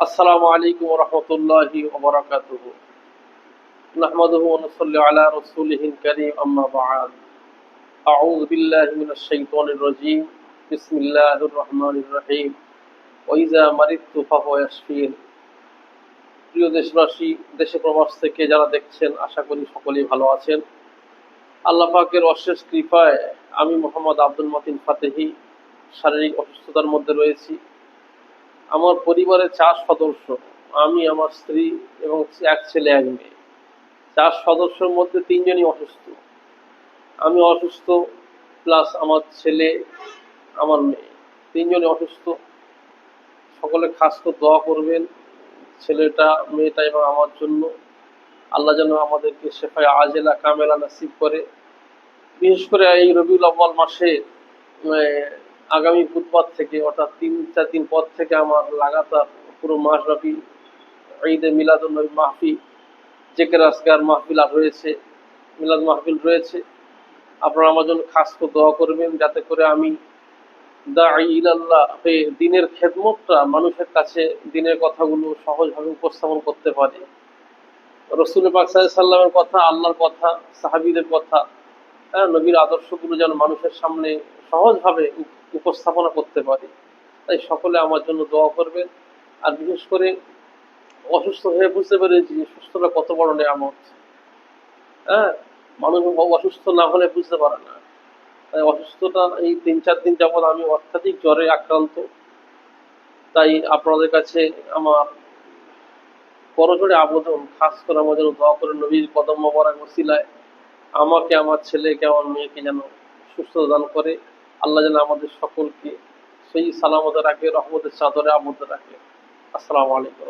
السلام عليكم ورحمة الله وبركاته نحمده ونصلي على رسوله الكريم أما بعد أعوذ بالله من الشيطان الرجيم بسم الله الرحمن الرحيم وإذا مرضت فهو يشفين প্রিয় দেশবাসী দেশে প্রবাস থেকে যারা দেখছেন আশা করি সকলেই ভালো আছেন আল্লাহ পাকের অশেষ কৃপায় আমি মোহাম্মদ আব্দুল মতিন ফাতেহি শারীরিক অসুস্থতার মধ্যে রয়েছি আমার পরিবারের চার সদস্য, আমি, আমার স্ত্রী এবং এক ছেলে, এক মেয়ে। চার সদস্যের মধ্যে তিনজনই অসুস্থ। আমি অসুস্থ প্লাস আমার ছেলে, আমার মেয়ে। তিনজনই অসুস্থ। সকলে খাস করে দোয়া করবেন ছেলেটা, মেয়েটা এবং আমার জন্য। আল্লাহ যেন আমাদেরকে শেফায় আজেলা কামেলা নাসিব করে। বিশেষ করে এই রবিউল আব্বাল মাসে আগামী বুধবার থেকে, অর্থাৎ তিন, চার দিন পর থেকে আমার লাগাতার পুরো মাসব্যাপী ঈদে মিলাদুল নবী মাহফিল, জেকের আসগার মাহফিল আর রয়েছে, মিলাদ মাহফিল রয়েছে। আপনারা আমার জন্য খাস করে দোয়া করবেন, যাতে করে আমি দা ইলাল্লাহ হয়ে দিনের খেদমতটা মানুষের কাছে দিনের কথাগুলো সহজভাবে উপস্থাপন করতে পারি। রসুল পাক সাল্লামের কথা, আল্লাহর কথা, সাহাবিদের কথা হ্যাঁ নবীর আদর্শগুলো যেন মানুষের সামনে সহজভাবে উপস্থাপনা করতে পারি। তাই সকলে আমার জন্য দোয়া করবেন। আর বিশেষ করে অসুস্থ হয়ে বুঝতে পেরেছি যে সুস্থটা কত বড় নেয়ামত। হ্যাঁ? মানুষ অসুস্থ না হলে বুঝতে পারে না। তাই অসুস্থতা এই তিন চার দিন যাবৎ আমি অত্যাধিক জ্বরে আক্রান্ত। তাই আপনাদের কাছে আমার করজোড়ে আবেদন, খাস করে আমার যেন দোয়া করে নবীর কদম মোবারক ওসিলায়। আমাকে, আমার ছেলেকে, আমার মেয়েকে যেন সুস্থ দান করে। আল্লাহ যেন আমাদের সকলকে সেই সালামতে রাখে রহমতের চাদরে আমদ রাখে। আসসালামু আলাইকুম